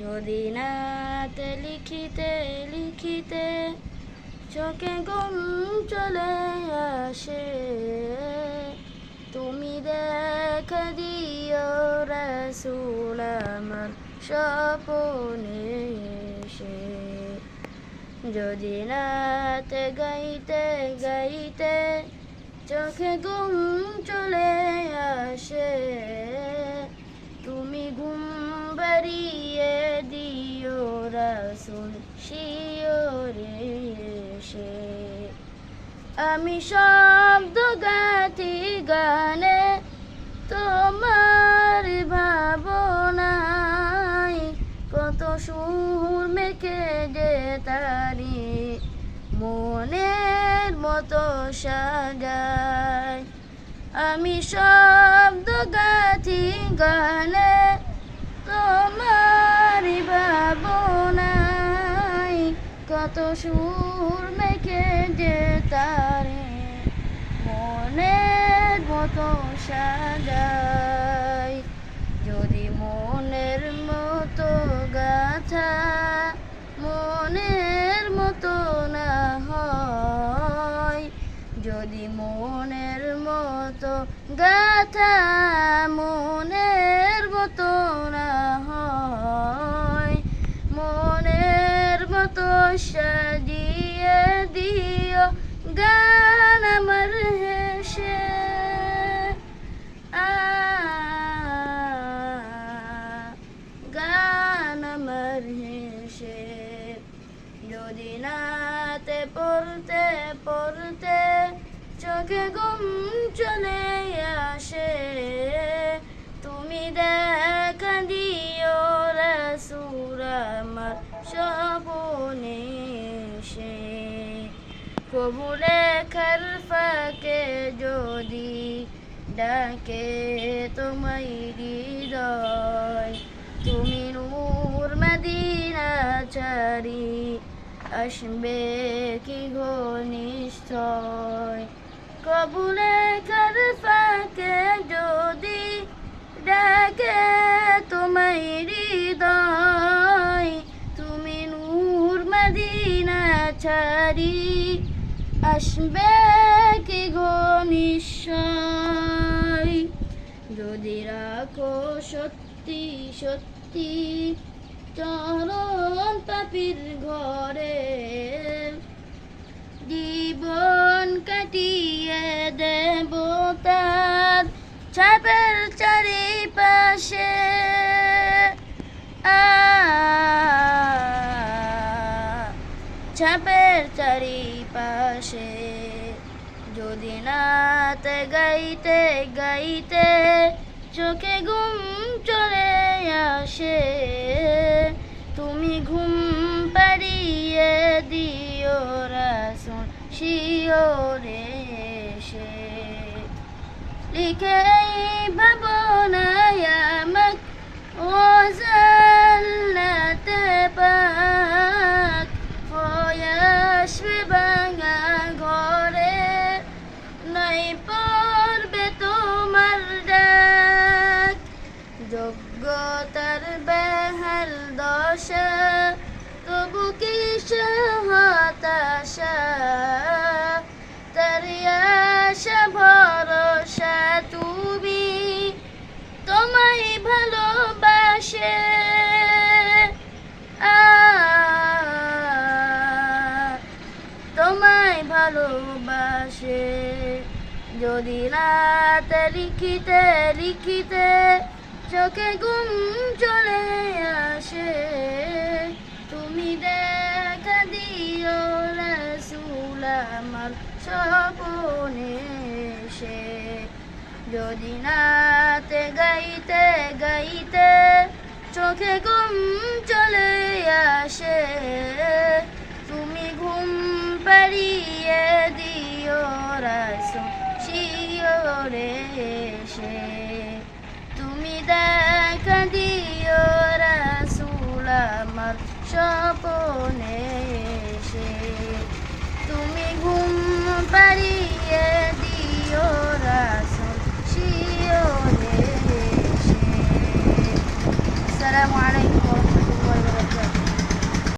যদি নাতে লিখিতে লিখিতে চোখে ঘুম চলে আসে, তুমি দেখা দিও রসুল আমার স্বপনে এসে। যদি নাতে গাইতে গাইতে চোখে ঘুম চলে আসে, তুমি ঘুম দিও রাসুল শিওরে এসে আমি শব্দ গাতি গানে, তোমার ভাবনাই কত সুর মেখে যে তারি, মনের মতো সাজায়। আমি শব্দ সুর মেখে তারে মনের মতো সাজাই। যদি মনের মতো গাথা মনের মতো না হয়, যদি মনের মতো গাথা মনের গান আমার হেসে গান আমার হেসে যদি নাতে পড়তে পড়তে চোখে ঘুম চলে আসে তুমি দেখা দিও রসুর কবুলে খারফাকে যদি ডাকে তোমায় হৃদয়, তুমি নূর মদিনা চারি আসবে কি গো নিশ্চয়? কবুলে খারফাকে যদি ডাকে তোমায় হৃদয়, তুমি নূর মদিনা ছাড়ি আসবে কি গো নিশ্চয়? যদি রাখো সত্যি সত্যি চরণ পাপির ঘরে জীবন কাটিয়ে দেব তার ছাপের চারিপাশে। আ, ছাপের চারিপাশে যদি নাতে গাইতে গাইতে চোখে ঘুম চলে আসে, তুমি ঘুম পাড়িয়ে দিও রাসুল শিওরে এসে। লিখে এই ভালোবাসে। যদি রাতে লিখিতে লিখিতে চোখে ঘুম চলে আসে। তুমি দেখা দিও রসুল আমার স্বপনে এসে। যদি নাতে গাইতে গাইতে চোখে ঘুম চলে আসে। এসে তুমি দেখা দিও রাসুল আমার স্বপনে এসে তুমি ঘুম পাড়িয়ে